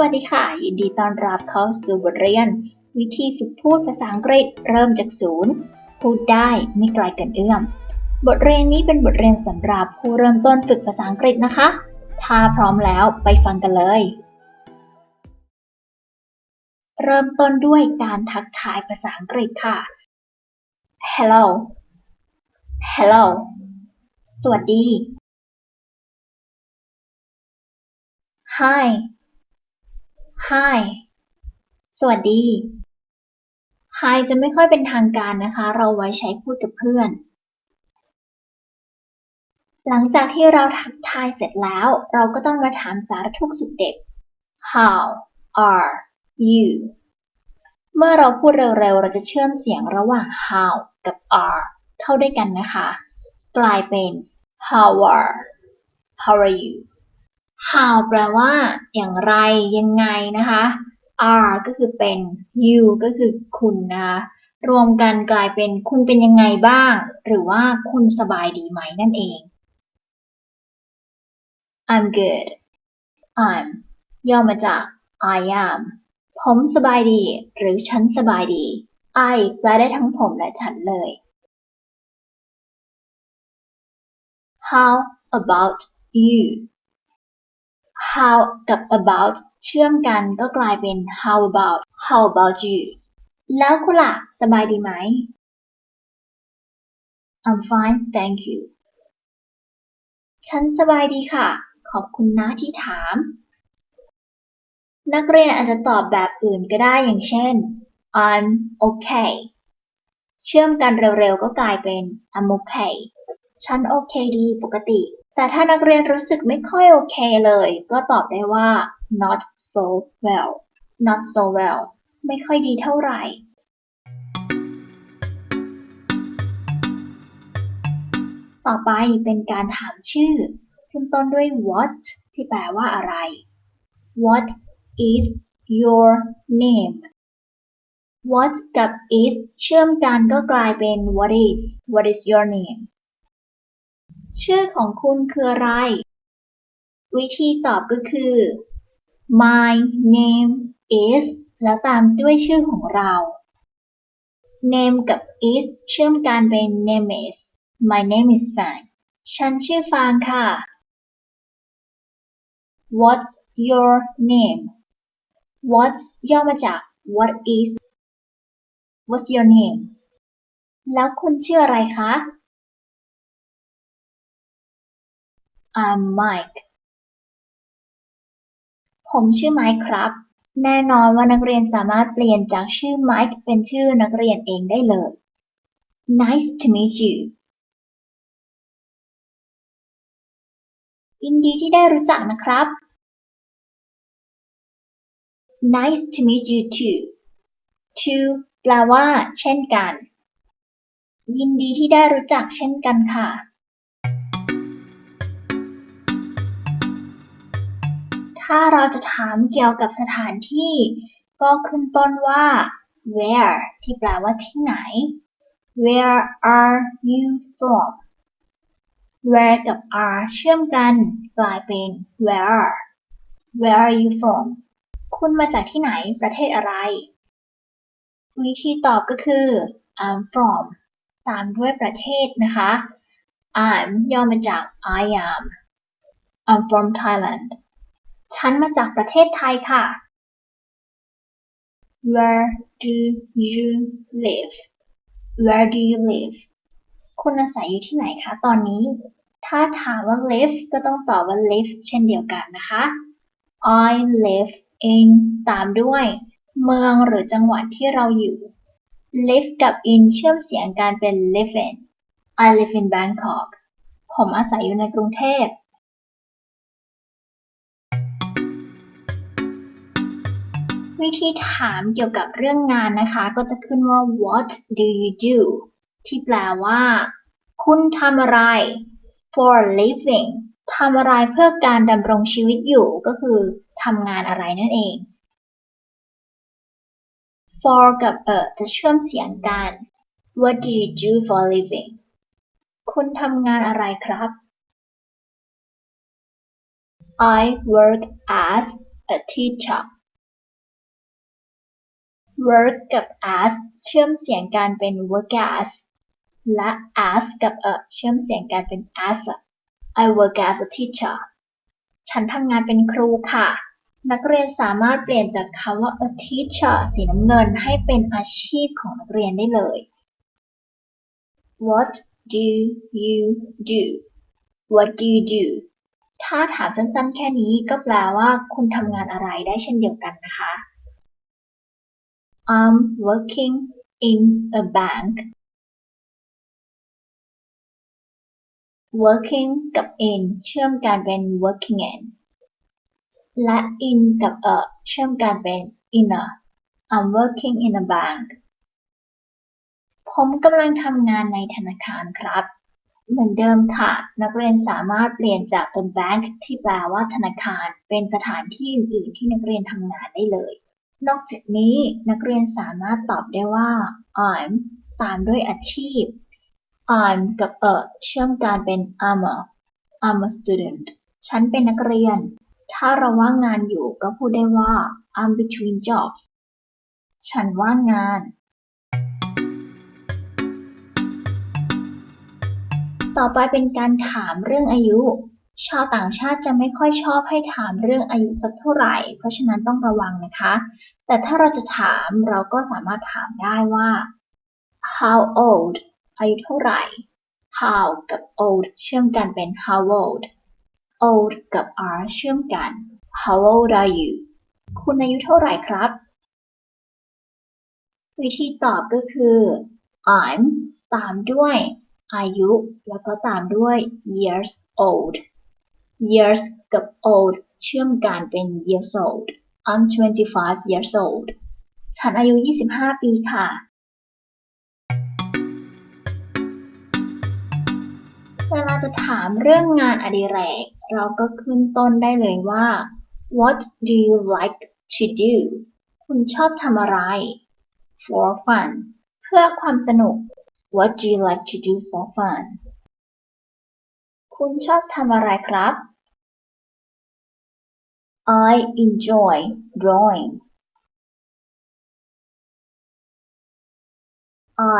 วัสดีค่ะ ยินดีต้อนรับเข้าสู่บทเรียน วิธีฝึกพูดภาษาอังกฤษเริ่มจากศูนย์ พูดได้ไม่ไกลเกันเอื้อม บทเรียนนี้เป็นบทเรียนสำหรับผู้เริ่มต้นฝึกภาษาอังกฤษนะคะ ถ้าพร้อมแล้วไปฟังกันเลย เริ่มต้นด้วยการทักทายภาษาอังกฤษค่ะ Hello Hello สวัสดี Hi Hi สวัสดี Hi จะไม่ค่อยเป็นทางการนะคะ เราไว้ใช้พูดกับเพื่อน หลังจากที่เราทักทายเสร็จแล้ว เราก็ต้องมาถามสารทุกสุดเด็ด How are you เมื่อเราพูดเร็วๆ เราจะเชื่อมเสียงระหว่าง how กับ are เข้าด้วยกันนะคะ กลายเป็น how are how are you how แปลว่า อย่างไร ยังไงนะคะ are ก็คือเป็น you ก็คือคุณนะคะรวมกันกลายเป็นคุณเป็นยังไงบ้าง หรือว่าคุณสบายดีไหมนั่นเอง I'm good I'm ย่อมาจาก I am ผมสบายดี หรือฉันสบายดี I แปลได้ทั้งผมและฉันเลย How about you How กับ about เชื่อมกันก็กลายเป็น How about How about you แล้วคุณล่ะสบายดีไหม I'm fine thank you ฉันสบายดีค่ะ ขอบคุณนะที่ถาม นักเรียนอาจจะตอบแบบอื่นก็ได้อย่างเช่น I'm okay เชื่อมกันเร็วๆก็กลายเป็น I'm okay ฉันโอเคดีปกติ แต่ถ้านักเรียนรู้สึกไม่ค่อยโอเคเลย ก็ตอบได้ว่า not so well not so well ไม่ค่อยดีเท่าไหร่ ต่อไปเป็นการถามชื่อ ขึ้นต้นด้วย what ที่แปลว่าอะไร what is your name what กับ is เชื่อมกันก็กลายเป็น what is what is your name ชื่อของคุณคืออะไร วิธีตอบก็คือ my name is แล้วตามด้วยชื่อของเรา name กับ is เชื่อมกันเป็น name is my name is Fang ฉันชื่อฟางค่ะ what's your name what's ย่อมาจาก what is what's your name แล้วคุณชื่ออะไรคะ I'm Mike ผมชื่อไมค์ครับ แน่นอนว่านักเรียนสามารถเปลี่ยนจากชื่อไมค์เป็นชื่อนักเรียนเองได้เลย Nice to meet you ยินดีที่ได้รู้จักนะครับ Nice to meet you too too แปลว่า เช่นกัน ยินดีที่ได้รู้จักเช่นกันค่ะ ถ้าเราจะถามเกี่ยวกับสถานที่ ก็ขึ้นต้นว่า where ที่แปลว่าที่ไหน where are you from where กับ are เชื่อมกันกลายเป็น where where are you from คุณมาจากที่ไหนประเทศอะไร วิธีตอบก็คือ I'm from ตามด้วยประเทศนะคะ I'm ย่อมาจาก I am I'm from Thailand ฉันมาจากประเทศไทยค่ะ Where do you live Where do you live คุณอาศัยอยู่ที่ไหนคะตอนนี้ ถ้าถามว่า live ก็ต้องตอบว่า live เช่นเดียวกันนะคะ I live in ตามด้วย เมืองหรือจังหวัดที่เราอยู่ live กับ in เชื่อมเสียงกันเป็น live in I live in Bangkok ผมอาศัยอยู่ในกรุงเทพ วิธีถามเกี่ยวกับเรื่องงานนะคะ ก็จะขึ้นว่า what do you do ที่แปลว่า คุณทำอะไร for living ทำอะไรเพื่อการดำรงชีวิตอยู่ก็คือทำงานอะไรนั่นเอง for กับ a จะเชื่อมเสียงกัน what do you do for living คุณทำงานอะไรครับ I work as a teacher work กับ as เชื่อมเสียงกันเป็น work as และ as กับ a เชื่อมเสียงกันเป็น as I work as a teacher ฉันทำงานเป็นครูค่ะ นักเรียนสามารถเปลี่ยนจากคำว่า a teacher สีน้ำเงินให้เป็นอาชีพของนักเรียนได้เลย What do you do What do you do ถ้าถามสั้นๆ แค่นี้ก็แปลว่าคุณทำงานอะไรได้เช่นเดียวกันนะคะ I'm working in a bank working กับ in เชื่อมกันเป็น working in และ in กับ a เชื่อมกันเป็น in a I'm working in a bank ผมกำลังทำงานในธนาคารครับ เหมือนเดิมค่ะ นักเรียนสามารถเปลี่ยนจาก a bank ที่แปลว่าธนาคาร เป็นสถานที่อื่นๆที่นักเรียนทำงานได้เลย นอกจากนี้นักเรียนสามารถตอบได้ว่า I'm ตามด้วยอาชีพ I'm กับ a เชื่อมกันเป็น I'm a I'm a student ฉันเป็นนักเรียน ถ้าเราว่างงานอยู่ก็พูดได้ว่า I'm between jobs ฉันว่างงาน ต่อไปเป็นการถามเรื่องอายุ ชาวต่างชาติจะไม่ค่อยชอบให้ถามเรื่องอายุสักเท่าไหร่ เพราะฉะนั้นต้องระวังนะคะ แต่ถ้าเราจะถามเราก็สามารถถามได้ว่า how old อายุเท่าไหร่ how กับ old เชื่อมกันเป็น how old old กับ are เชื่อมกัน how old are you คุณอายุเท่าไหร่ครับ วิธีตอบก็คือ I'm ตามด้วยอายุ แล้วก็ตามด้วย years old years กับ old เชื่อมกันเป็น years old I'm 25 years old ฉันอายุ 25 ปีค่ะ เวลาจะถามเรื่องงานอดิเรก เราก็ขึ้นต้นได้เลยว่า What do you like to do คุณชอบทำอะไร For fun เพื่อความสนุก What do you like to do for fun คุณชอบทำอะไรครับ I enjoy drawing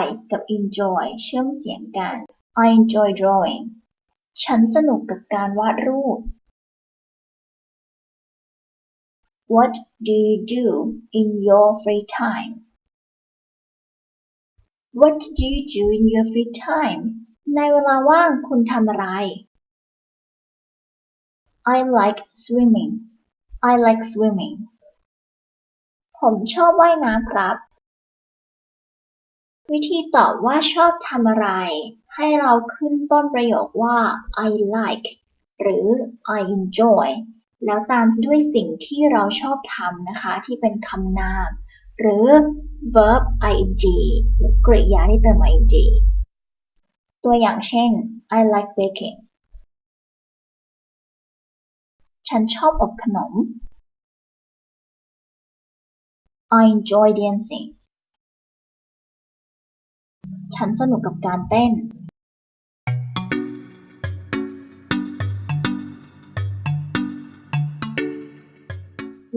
I กับ enjoy เชื่อมเสียงกัน I enjoy drawing ฉันสนุกกับการวาดรูป What do you do in your free time What do you do in your free time ในเวลาว่างคุณทำอะไร I like swimming I like swimming ผมชอบว่ายน้ำครับ วิธีตอบว่าชอบทำอะไร ให้เราขึ้นต้นประโยคว่า I like หรือ I enjoy แล้วตามด้วยสิ่งที่เราชอบทำนะคะ ที่เป็นคำนาม หรือ verb ing หรือกริยาที่เติม ing ตัวอย่างเช่น I like baking ฉันชอบอบขนม I enjoy dancing ฉันสนุกกับการเต้น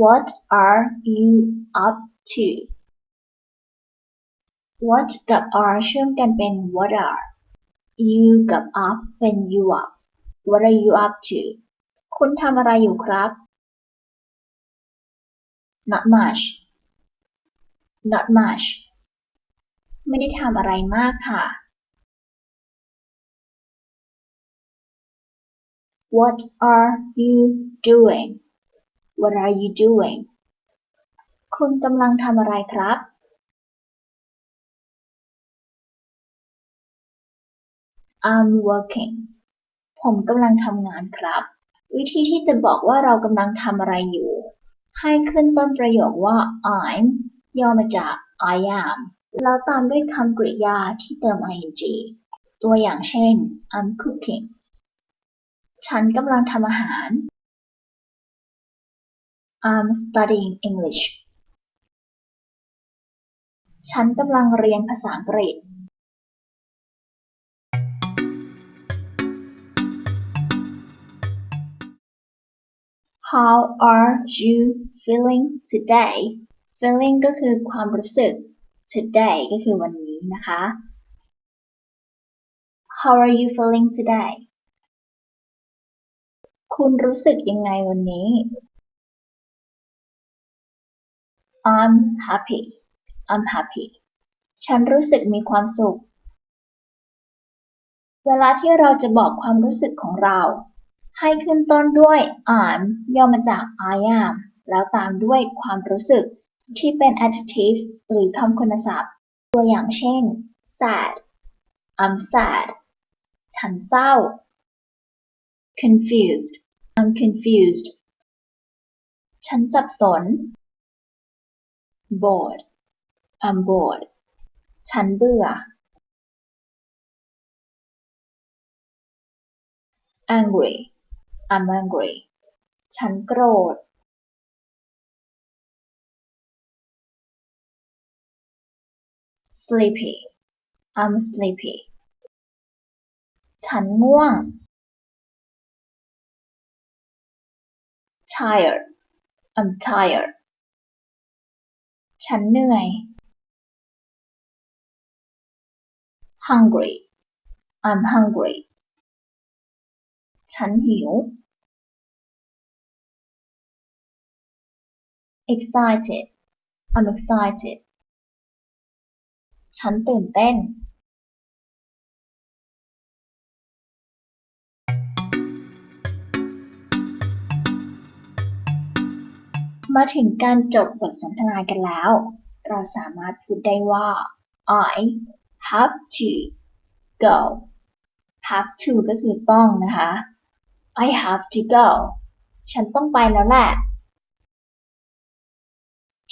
What are you up to What กับ are เชื่อมกันเป็น What are You กับ up เป็น You up What are you up to คุณทำอะไรอยู่ครับ Not much Not much ไม่ได้ทำอะไรมากค่ะ What are you doing What are you doing คุณกำลังทำอะไรครับ I'm working ผมกำลังทำงานครับ วิธีที่จะบอกว่าเรากำลังทำอะไรอยู่ ให้ขึ้นต้นประโยคว่า I'm ย่อมาจาก I am แล้วตามด้วยคำกริยาที่เติม ing ตัวอย่างเช่น I'm cooking ฉันกำลังทำอาหาร I'm studying English ฉันกำลังเรียนภาษาอังกฤษ How are you feeling today feeling ก็คือความรู้สึก today ก็คือวันนี้นะคะ How are you feeling today คุณรู้สึกยังไงวันนี้ I'm happy I'm happy ฉันรู้สึกมีความสุข เวลาที่เราจะบอกความรู้สึกของเรา ให้ขึ้นต้นด้วย I'm ย่อมาจาก I am แล้วตามด้วยความรู้สึกที่เป็น adjective หรือคำคุณศัพท์ ตัวอย่างเช่น sad I'm sad ฉันเศร้า confused I'm confused ฉันสับสน bored I'm bored ฉันเบื่อ angry I'm angry ฉันโกรธ sleepy I'm sleepy ฉันง่วง tired I'm tired ฉันเหนื่อย hungry I'm hungry ฉันหิว excited I'm excited ฉันตื่นเต้น มาถึงการจบบทสนทนากันแล้ว เราสามารถพูดได้ว่า I have to go have to ก็คือต้องนะคะ I have to go ฉันต้องไปแล้วแหละ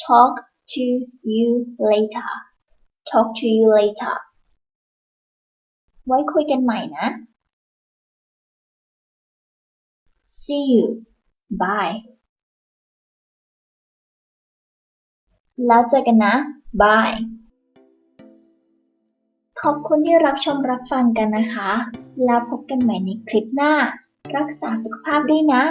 talk to you later talk to you later ไว้คุยกันใหม่นะ see you bye แล้วเจอกันนะบายขอบคุณที่รับชมรับฟังกันนะคะ แล้วพบกันใหม่ในคลิปหน้า รักษาสุขภาพด้วยนะ